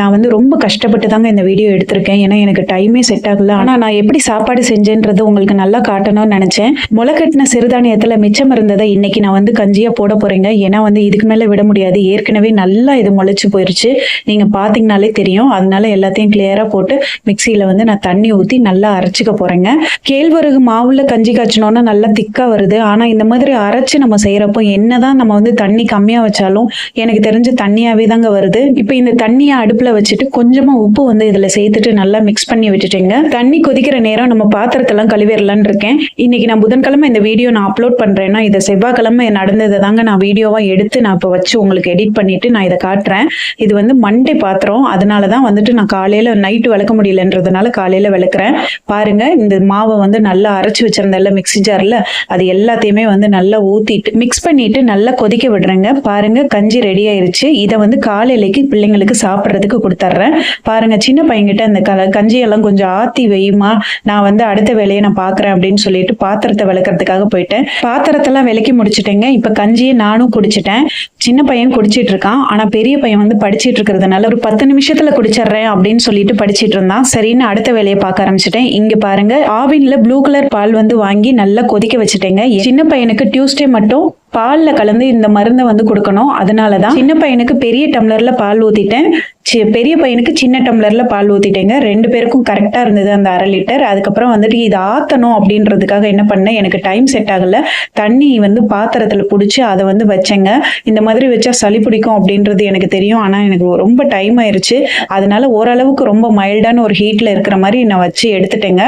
நான் வந்து ரொம்ப கஷ்டப்பட்டு தாங்க இந்த வீடியோ எடுத்திருக்கேன். ஏன்னா எனக்கு டைமே செட் ஆகல. ஆனால் நான் எப்படி சாப்பாடு செஞ்சேன்றது உங்களுக்கு நல்லா காட்டணும்னு நினச்சேன். முளைக்கட்டின சிறுதானியத்தில் மிச்சம் இருந்ததை இன்னைக்கு நான் வந்து கஞ்சியாக போட போகிறேங்க ஏன்னா வந்து இதுக்கு மேலே விட முடியாது. ஏற்கனவே நல்லா இது முளைச்சு போயிருச்சு. நீங்கள் பார்த்தீங்கனாலே தெரியும். அதனால எல்லாத்தையும் கிளியராக போட்டு மிக்சியில் வந்து நான் தண்ணி ஊற்றி நல்லா அரைச்சிக்க போகிறேங்க கேழ்வரகு மாவுல கஞ்சி காய்ச்சினோன்னா நல்லா திக்காக வருது. ஆனால் இந்த மாதிரி அரைச்சு நம்ம செய்கிறப்போ என்னதான் நம்ம வந்து தண்ணி கம்மியாக வச்சாலும் எனக்கு தெரிஞ்சு தண்ணியாகவே தாங்க வருது. இப்போ இந்த தண்ணியை அடுப்பில் வச்சுட்டு கொஞ்சமாக உப்பு வந்து இதில் சேர்த்துட்டு நல்லா மிக்ஸ் பண்ணி விட்டுட்டேங்க. தண்ணி கொதிக்கிற நேரம் நம்ம பாத்திரத்தெல்லாம் கழுவிடலான் இருக்கேன். இன்னைக்கு நான் புதன்கிழமை இந்த வீடியோ நான் அப்லோட் பண்ணுறேன்னா இதை செவ்வாய்க்கிழமை நடந்ததை தாங்க நான் வீடியோவாக எடுத்து நான் இப்போ வச்சு உங்களுக்கு எடிட் பண்ணிட்டு நான் இதை காட்டுறேன். இது வந்து மண்டே பாத்திரம். அதனால தான் வந்துட்டு நான் காலையில் நைட்டு விளக்க முடியலன்றதுனால காலையில் விளக்குறேன். பாருங்க இந்த மாவை வந்து நல்லா அரைச்சி வச்சிருந்தேன்ல மிக்ஸி ஜாரில் அது எல்லாத்தையுமே வந்து நல்லா ஊற்றிட்டு மிக்ஸ் பண்ணிட்டு நல்லா கொதிக்க விடுறேங்க. பாருங்க கஞ்சி ரெடி ஆயிருச்சு. இதை வந்து காலையிலைக்கு பிள்ளைங்களுக்கு சாப்பிட்றதுக்கு கொடுத்துட்றேன் பாருங்க சின்ன பையன்கிட்ட அந்த கல கஞ்சியெல்லாம் கொஞ்சம் ஆத்தி வையுமா நான் வந்து அடுத்த வேலையை நான் பார்க்குறேன் அப்படின்னு சொல்லிட்டு பாத்திரத்தை விளக்குறதுக்காக போயிட்டேன். பாத்திரத்தெல்லாம் விளக்கி முடிச்சிட்டேங்க. இப்போ கஞ்சியை நானும் குடிச்சிட்டேன். சின்ன பையன் குடிச்சிட்டு இருக்கான். ஆனா பெரிய பையன் வந்து படிச்சிட்டு இருக்கிறதுனால ஒரு பத்து நிமிஷத்துல குடிச்சிடுறேன் அப்படின்னு சொல்லிட்டு படிச்சிட்டு இருந்தான். சரின்னு அடுத்த வேலையை பார்க்க ஆரம்பிச்சிட்டேன். இங்க பாருங்க ஆவின்ல ப்ளூ கலர் பால் வந்து வாங்கி நல்லா கொதிக்க வச்சுட்டேங்க. சின்ன பையனுக்கு டியூஸ்டே மட்டும் பாலில் கலந்து இந்த மருந்தை வந்து கொடுக்கணும். அதனால தான் சின்ன பையனுக்கு பெரிய டம்ளரில் பால் ஊற்றிட்டேன் சி- பெரிய பையனுக்கு சின்ன டம்ளரில் பால் ஊற்றிட்டேங்க ரெண்டு பேருக்கும் கரெக்டாக இருந்தது அந்த அரை லிட்டர். அதுக்கப்புறம் வந்துட்டு இது ஆற்றணும் அப்படின்றதுக்காக என்ன பண்ணேன்? எனக்கு டைம் செட் ஆகல. தண்ணி வந்து பாத்திரத்தில் பிடிச்சி அதை வந்து வச்சேங்க. இந்த மாதிரி வச்சா சளி பிடிக்கும் அப்படின்றது எனக்கு தெரியும். ஆனால் எனக்கு ரொம்ப டைம் ஆயிடுச்சு அதனால ஓரளவுக்கு ரொம்ப மைல்டான ஒரு ஹீட்டில் இருக்கிற மாதிரி நான் வச்சு எடுத்துட்டேங்க.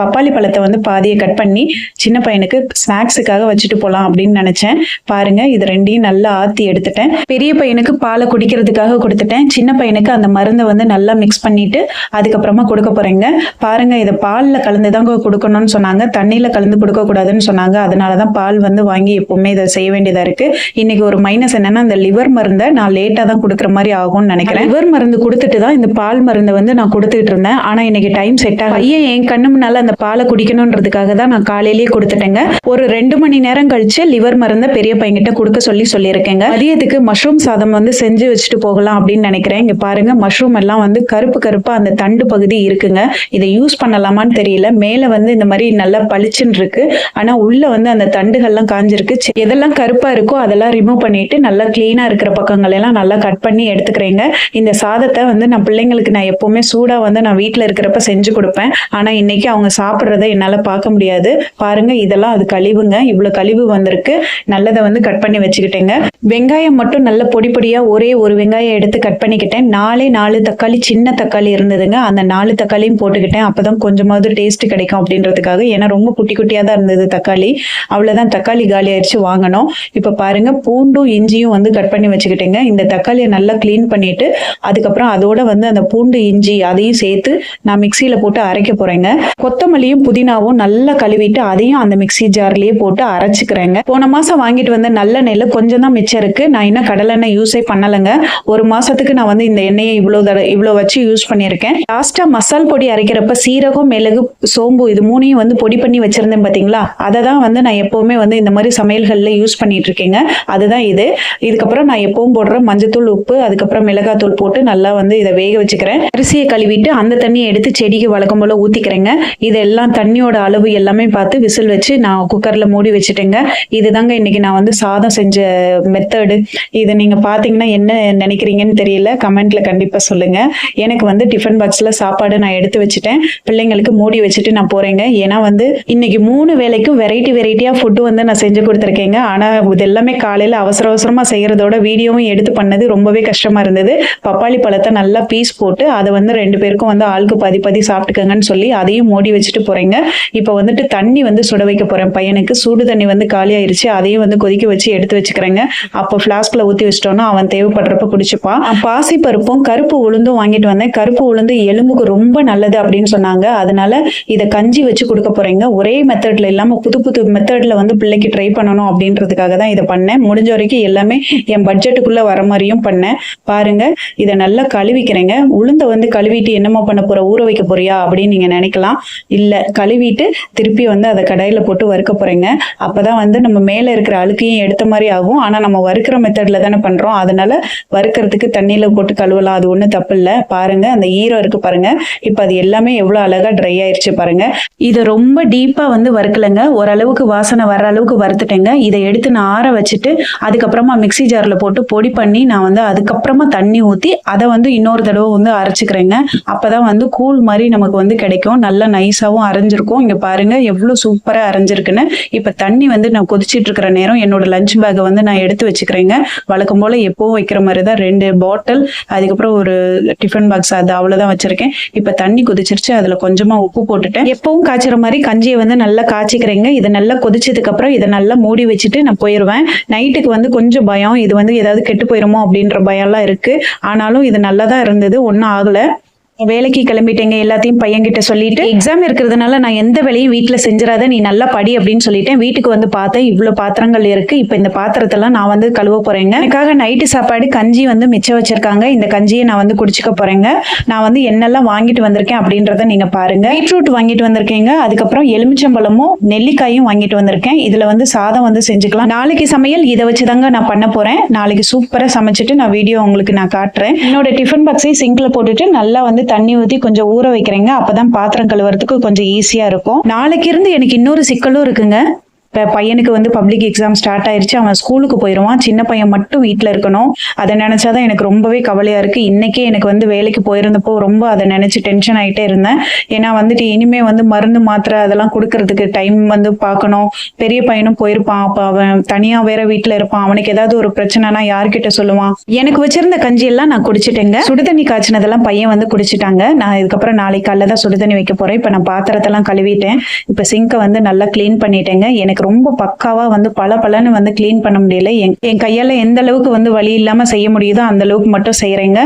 பப்பாளி பழத்தை வந்து பாதியை கட் பண்ணி சின்ன பையனுக்கு ஸ்நாக்ஸுக்காக வச்சுட்டு போகலாம் அப்படின்னு நினச்சேன். பாருங்க இது ரெண்டையும் நல்லா ஆத்தி எடுத்துட்டேன். பெரிய பையனுக்கு பாலை குடிக்கிறதுக்காக கொடுத்துட்டேன். சின்ன பையனுக்கு அந்த மருந்தை வந்து நல்லா மிக்ஸ் பண்ணிட்டு அதுக்கப்புறமா கொடுக்க போறேங்க. பாருங்க இதை பாலில் கலந்து தான் கொடுக்கணும்னு சொன்னாங்க. தண்ணியில் கலந்து கொடுக்க கூடாதுன்னு சொன்னாங்க. அதனால தான் பால் வந்து வாங்கி எப்பவுமே இதை செய்ய வேண்டியதா இருக்கு. இன்னைக்கு ஒரு மைனஸ் என்னன்னா இந்த லிவர் மருந்தை நான் லேட்டாக தான் கொடுக்குற மாதிரி ஆகும்னு நினைக்கிறேன். லிவர் மருந்து கொடுத்துட்டு தான் இந்த பால் மருந்தை வந்து நான் கொடுத்துட்டு இருந்தேன். ஆனா இன்னைக்கு டைம் செட் ஆகும் ஐயா என் கண்ணு முன்னால அந்த பாலை குடிக்கணுன்றதுக்காக தான் நான் காலையிலேயே கொடுத்துட்டேங்க. ஒரு ரெண்டு மணி நேரம் கழிச்சு லிவர் மருந்தை பெரிய பையன்கிட்ட கொடுக்க சொல்லி சொல்லியிருக்கேங்க. மதியத்துக்கு மஷ்ரூம் சாதம் வந்து செஞ்சு வச்சுட்டு போகலாம் அப்படின்னு நினைக்கிறேன். இங்க பாருங்க மஷ்ரூம் எல்லாம் வந்து கருப்பு கருப்பா அந்த தண்டு பகுதி இருக்குங்க. இதை யூஸ் பண்ணலாமான்னு தெரியல. மேல வந்து இந்த மாதிரி நல்லா பளிச்சுன்னு இருக்கு. ஆனா உள்ள வந்து அந்த தண்டுகள்லாம் காஞ்சிருக்கு. எதெல்லாம் கருப்பா இருக்கோ அதெல்லாம் ரிமூவ் பண்ணிட்டு நல்லா கிளீனா இருக்கிற பக்கங்கள் எல்லாம் நல்லா கட் பண்ணி எடுத்துக்கிறேங்க. இந்த சாதத்தை வந்து நான் பிள்ளைங்களுக்கு நான் எப்பவுமே சூடா வந்து நான் வீட்டில் இருக்கிறப்ப செஞ்சு கொடுப்பேன். ஆனா இன்னைக்கு அவங்க சாப்பிட்றத என்னால பார்க்க முடியாது. பாருங்க இதெல்லாம் அது கழிவுங்க. இவ்வளவு கழிவு வந்திருக்கு. நல்லதை வந்து கட் பண்ணி வச்சுக்கிட்டேங்க. வெங்காயம் மட்டும் நல்ல பொடி பொடியா ஒரே ஒரு வெங்காயம் எடுத்து கட் பண்ணிக்கிட்டேன். நாலே நாலு தக்காளி சின்ன தக்காளி இருந்ததுங்க. அந்த நாலு தக்காளியும் போட்டுக்கிட்டேன். அப்பதான் கொஞ்சமாவது டேஸ்ட் கிடைக்கும் அப்படின்றதுக்காக. ஏன்னா ரொம்ப குட்டி குட்டியா தான் இருந்தது தக்காளி. அவ்வளவுதான் தக்காளி காலி ஆயிடுச்சு வாங்கணும். இப்ப பாருங்க பூண்டும் இஞ்சியும் வந்து கட் பண்ணி வச்சுக்கிட்டேங்க. இந்த தக்காளியை நல்லா க்ளீன் பண்ணிட்டு அதுக்கப்புறம் அதோட வந்து அந்த பூண்டு இஞ்சி அதையும் சேர்த்து நான் மிக்சியில போட்டு அரைக்க போறேங்க. கொத்தமல்லியும் புதினாவும் நல்லா கழுவிட்டு அதையும் அந்த மிக்ஸி ஜார்லயே போட்டு அரைச்சுக்கிறேங்க. போன மாசம் வாங்கிட்டு வந்த நல்ல நெல் கொஞ்சம் தான் மிச்சம் இருக்கு. நான் இன்னும் கடலெண்ணெய் யூஸே பண்ணலைங்க. ஒரு மாசத்துக்கு நான் வந்து இந்த எண்ணெயை இவ்வளோ தட இவ்வளோ வச்சு யூஸ் பண்ணியிருக்கேன். லாஸ்டா மசால் பொடி அரைக்கிறப்ப சீரகம் மிளகு சோம்பு இது மூணையும் வந்து பொடி பண்ணி வச்சிருந்தேன் பாத்தீங்களா? அதை தான் வந்து நான் எப்பவுமே வந்து இந்த மாதிரி சமையல்களில் யூஸ் பண்ணிட்டு இருக்கேங்க. அதுதான் இது. இதுக்கப்புறம் நான் எப்பவும் போடுற மஞ்சத்தூள் உப்பு அதுக்கப்புறம் மிளகாத்தூள் போட்டு நல்லா வந்து இதை வேக வச்சுக்கிறேன். அரிசியை கழுவிட்டு அந்த தண்ணியை எடுத்து செடிக்கு வழக்கம் போல ஊத்திக்கிறேங்க. இதெல்லாம் தண்ணியோட அளவு எல்லாமே பார்த்து விசில் வச்சு நான் குக்கர்ல மூடி வச்சுட்டேங்க. இதுதாங்க இன்னைக்கு நான் வந்து சாதம் செஞ்ச மெத்தடு இது நீங்க பாத்தீங்கன்னா என்ன நினைக்கிறீங்கன்னு தெரியல கமெண்ட்ல கண்டிப்பா சொல்லுங்க. எனக்கு வந்து டிஃபன் பாக்ஸ்ல சாப்பாடு நான் எடுத்து வச்சுட்டேன். பிள்ளைங்களுக்கு மூடி வச்சுட்டு நான் போறேங்க. ஏன்னா வந்து இன்னைக்கு மூணு வேளைக்கும் வெரைட்டி வெரைட்டியா ஃபுட்டு வந்து நான் செஞ்சு கொடுத்துருக்கேங்க. ஆனா இது எல்லாமே காலையில அவசர அவசரமா செய்யறதோட வீடியோவும் எடுத்து பண்ணது ரொம்பவே கஷ்டமா இருந்தது. பப்பாளி பழத்தை நல்லா பீஸ் போட்டு அதை வந்து ரெண்டு பேருக்கும் வந்து ஆளுக்கு பாதி பாதி சாப்பிட்டுக்கங்கன்னு சொல்லி அதையும் மூடி வச்சுட்டு போறேங்க. இப்போ வந்துட்டு தண்ணி வந்து சுட வைக்க போறேன். பையனுக்கு சூடு தண்ணி வந்து காலி ஆயிருச்சு அதையும் வந்து கொதிக்க வச்சு எடுத்து வச்சுக்கிறேங்க. அப்போ ஃப்ளாஸ்க்ல ஊத்தி வச்சிட்டோம்னா அவன் தேவைப்படுறப்ப குடிச்சுப்பான் பாசி பருப்பும் கருப்பு உளுந்தும் வாங்கிட்டு வந்தேன். கருப்பு உளுந்து எலும்புக்கு ரொம்ப நல்லது அப்படின்னு சொன்னாங்க. அதனால இதை கஞ்சி வச்சு கொடுக்க போறேங்க. ஒரே மெத்தட்ல இல்லாம புது புது மெத்தட்ல வந்து பிள்ளைக்கு ட்ரை பண்ணணும் அப்படின்றதுக்காக தான் இதை பண்ணேன். முடிஞ்ச வரைக்கும் எல்லாமே என் பட்ஜெட்டுக்குள்ள வர மாதிரியும் பண்ணேன். பாருங்க இதை நல்லா கழுவிக்கிறேங்க. உளுந்தை வந்து கழுவிட்டு என்னமா பண்ண போற? ஊற வைக்க போறியா அப்படின்னு நீங்க நினைக்கலாம். இல்ல கழுவிட்டு திருப்பி வந்து அதை கடையில போட்டு வறுக்க போறேங்க. அப்பதான் வந்து நம்ம மேல இருக்கிற அழுக்கையும் எடுத்த மாதிரி ஆகும். ஆனால் நம்ம வறுக்கிற மெத்தடில் தானே பண்ணுறோம் அதனால வறுக்கிறதுக்கு தண்ணியில் போட்டு கழுவலாம். அது ஒன்றும் தப்பு இல்லை. பாருங்கள் அந்த ஈரம் இருக்குது பாருங்கள் இப்போ அது எல்லாமே எவ்வளோ அழகாக ட்ரை ஆயிடுச்சு பாருங்கள் இதை ரொம்ப டீப்பாக வந்து வறுக்கலைங்க. ஓரளவுக்கு வாசனை வர அளவுக்கு வறுத்துட்டேங்க. இதை எடுத்து நான் ஆற வச்சுட்டு அதுக்கப்புறமா மிக்ஸி ஜாரில் போட்டு பொடி பண்ணி நான் வந்து அதுக்கப்புறமா தண்ணி ஊற்றி அதை வந்து இன்னொரு தடவை வந்து அரைச்சிக்கிறேங்க. அப்போ தான் வந்து கூழ் மாதிரி நமக்கு வந்து கிடைக்கும். நல்லா நைஸாகவும் அரைஞ்சிருக்கும். இங்கே பாருங்கள் எவ்வளோ சூப்பராக அரைஞ்சிருக்குன்னு. இப்போ தண்ணி வந்து நான் கொதிச்சிட்டு இருக்கிற நேரம் என்னோட லஞ்ச் பேக்கை வந்து நான் எடுத்து வச்சுக்கிறேங்க. வழக்கம் போல் எப்போவும் வைக்கிற மாதிரி தான் ரெண்டு பாட்டில் அதுக்கப்புறம் ஒரு டிஃபன் பாக்ஸ் அது அவ்வளோதான் வச்சுருக்கேன். இப்போ தண்ணி கொதிச்சிருச்சு அதில் கொஞ்சமாக உப்பு போட்டுட்டேன். எப்பவும் காய்ச்சுற மாதிரி கஞ்சியை வந்து நல்லா காய்ச்சிக்கிறேங்க. இதை நல்லா கொதிச்சதுக்கப்புறம் இதை நல்லா மூடி வச்சுட்டு நான் போயிடுவேன் நைட்டுக்கு வந்து கொஞ்சம் பயம் இது வந்து ஏதாவது கெட்டு போயிருமோ அப்படின்ற பயம்லாம் இருக்குது ஆனாலும் இது நல்லா தான் இருந்தது ஒன்றும் ஆகலை. வேலைக்கு கிளம்பிட்டேங்க எல்லாத்தையும் பையன்கிட்ட சொல்லிட்டு எக்ஸாம் இருக்கிறதுனால நான் எந்த வேலையும் வீட்டில் செஞ்சிடாத நீ நல்லா படி அப்படின்னு சொல்லிட்டேன். வீட்டுக்கு வந்து பார்த்தேன் இவ்வளோ பாத்திரங்கள் இருக்கு இப்போ இந்த பாத்திரத்தெல்லாம் நான் வந்து கழுவ போறேங்க. எனக்காக நைட்டு சாப்பாடு கஞ்சி வந்து மிச்சம் வச்சிருக்காங்க இந்த கஞ்சியை நான் வந்து குடிச்சுக்க போறேங்க. நான் வந்து என்னெல்லாம் வாங்கிட்டு வந்திருக்கேன் அப்படின்றத நீங்க பாருங்க. பீட்ரூட் வாங்கிட்டு வந்திருக்கேங்க அதுக்கப்புறம் எலுமிச்சம்பழமும் நெல்லிக்காயும் வாங்கிட்டு வந்திருக்கேன். இதுல வந்து சாதம் வந்து செஞ்சுக்கலாம். நாளைக்கு சமையல் இதை வச்சு தாங்க நான் பண்ண போறேன். நாளைக்கு சூப்பராக சமைச்சிட்டு நான் வீடியோ உங்களுக்கு நான் காட்டுறேன். என்னோட டிஃபன் பாக்ஸையும் சிங்கில் போட்டுட்டு நல்லா வந்து தண்ணி ஊற்றி கொஞ்சம் ஊற வைக்கிறேங்க. அப்பதான் பாத்திரம் கழுவுறதுக்கு கொஞ்சம் ஈஸியா இருக்கும். நாளைக்கு இருந்து எனக்கு இன்னொரு சிக்கலும் இருக்குங்க. இப்போ பையனுக்கு வந்து பப்ளிக் எக்ஸாம் ஸ்டார்ட் ஆயிருச்சு அவன் ஸ்கூலுக்கு போயிடுவான் சின்ன பையன் மட்டும் வீட்டில் இருக்கணும். அதை நினச்சாதான் எனக்கு ரொம்பவே கவலையாக இருக்குது இன்றைக்கே எனக்கு வந்து வேலைக்கு போயிருந்தப்போ ரொம்ப அதை நினச்சி டென்ஷன் ஆகிட்டே இருந்தேன். ஏன்னா வந்துட்டு இனிமேல் வந்து மருந்து மாத்திரை அதெல்லாம் கொடுக்கறதுக்கு டைம் வந்து பார்க்கணும். பெரிய பையனும் போயிருப்பான். அப்போ அவன் தனியாக வேற வீட்டில் இருப்பான். அவனுக்கு ஏதாவது ஒரு பிரச்சனைனா யார்கிட்ட சொல்லுவான்? எனக்கு வச்சிருந்த கஞ்சி எல்லாம் நான் குடிச்சிட்டேங்க. சுடுதண்ணி காய்ச்சினதெல்லாம் பையன் வந்து குடிச்சிட்டாங்க. நான் இதுக்கப்புறம் நாளைக்கு காலையில் தான் சுடுதண்ணி வைக்க போகிறேன் இப்போ நான் பாத்திரத்தெல்லாம் கழுவிட்டேன். இப்போ சிங்கை வந்து நல்லா க்ளீன் பண்ணிட்டேங்க. எனக்கு ரொம்ப பக்காவா வந்து பல பலன்னு வந்து க்ளீன் பண்ண முடியல. என் என் கையால எந்த அளவுக்கு வந்து வழி இல்லாம செய்ய முடியுதோ அந்த அளவுக்கு மட்டும் செய்யறேங்க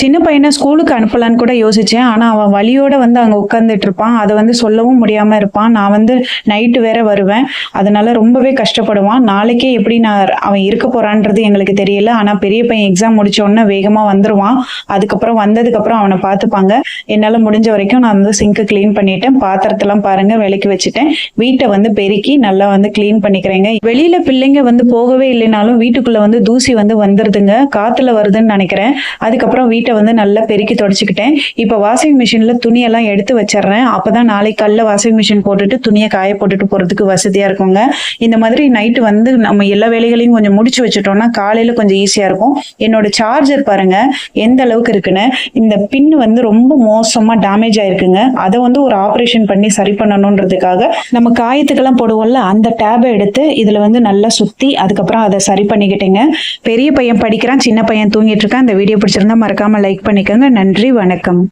சின்ன பையனை ஸ்கூலுக்கு அனுப்பலான்னு கூட யோசிச்சேன். ஆனால் அவன் வழியோட வந்து அங்கே உட்காந்துட்டு இருப்பான். அதை வந்து சொல்லவும் முடியாம இருப்பான். நான் வந்து நைட்டு வேற வருவேன். அதனால ரொம்பவே கஷ்டப்படுவான். நாளைக்கே எப்படி நான் அவன் இருக்க போறான்றது எங்களுக்கு தெரியல. ஆனால் பெரிய பையன் எக்ஸாம் முடிச்ச உடனே வேகமாக வந்துருவான். அதுக்கப்புறம் வந்ததுக்கப்புறம் அவனை பார்த்துப்பாங்க. என்னால் முடிஞ்ச வரைக்கும் நான் வந்து சிங்க்கு க்ளீன் பண்ணிட்டேன். பாத்திரத்தெல்லாம் பாருங்க விலைக்கு வச்சுட்டேன். வீட்டை வந்து பெருக்கி நல்லா வந்து க்ளீன் பண்ணிக்கிறேங்க. வெளியில பிள்ளைங்க வந்து போகவே இல்லைனாலும் வீட்டுக்குள்ள வந்து தூசி வந்து வந்துருதுங்க. காத்துல வருதுன்னு நினைக்கிறேன். அதுக்கப்புறம் வீட்டு வந்து நல்லா பெருக்கி தொடச்சிக்கிட்டேன். இப்போ வாஷிங் மிஷினில் துணியெல்லாம் எடுத்து வச்சிடுறேன். அப்பதான் நாளைக்கு காலையில் வாஷிங் மிஷின் போட்டுட்டு துணியை காய போட்டுட்டு போகிறதுக்கு வசதியாக இருக்குங்க. இந்த மாதிரி நைட்டு வந்து நம்ம எல்லா வேலைகளையும் கொஞ்சம் முடிச்சு வச்சுட்டோம்னா காலையில் கொஞ்சம் ஈஸியாக இருக்கும். என்னோட சார்ஜர் பாருங்க எந்த அளவுக்கு இருக்குன்னு. இந்த பின் வந்து ரொம்ப மோசமாக டேமேஜ் ஆயிருக்குங்க. அதை வந்து ஒரு ஆப்ரேஷன் பண்ணி சரி பண்ணணுன்றதுக்காக நம்ம காயத்துக்கெல்லாம் போடுவோம்ல அந்த டேபை எடுத்து இதில் வந்து நல்லா சுற்றி அதுக்கப்புறம் அதை சரி பண்ணிக்கிட்டேங்க. பெரிய பையன் படிக்கிறான் சின்ன பையன் தூங்கிட்டு இருக்கான். இந்த வீடியோ பிடிச்சிருந்தா மறக்காம லைக் பண்ணிக்கோங்க. நன்றி வணக்கம்.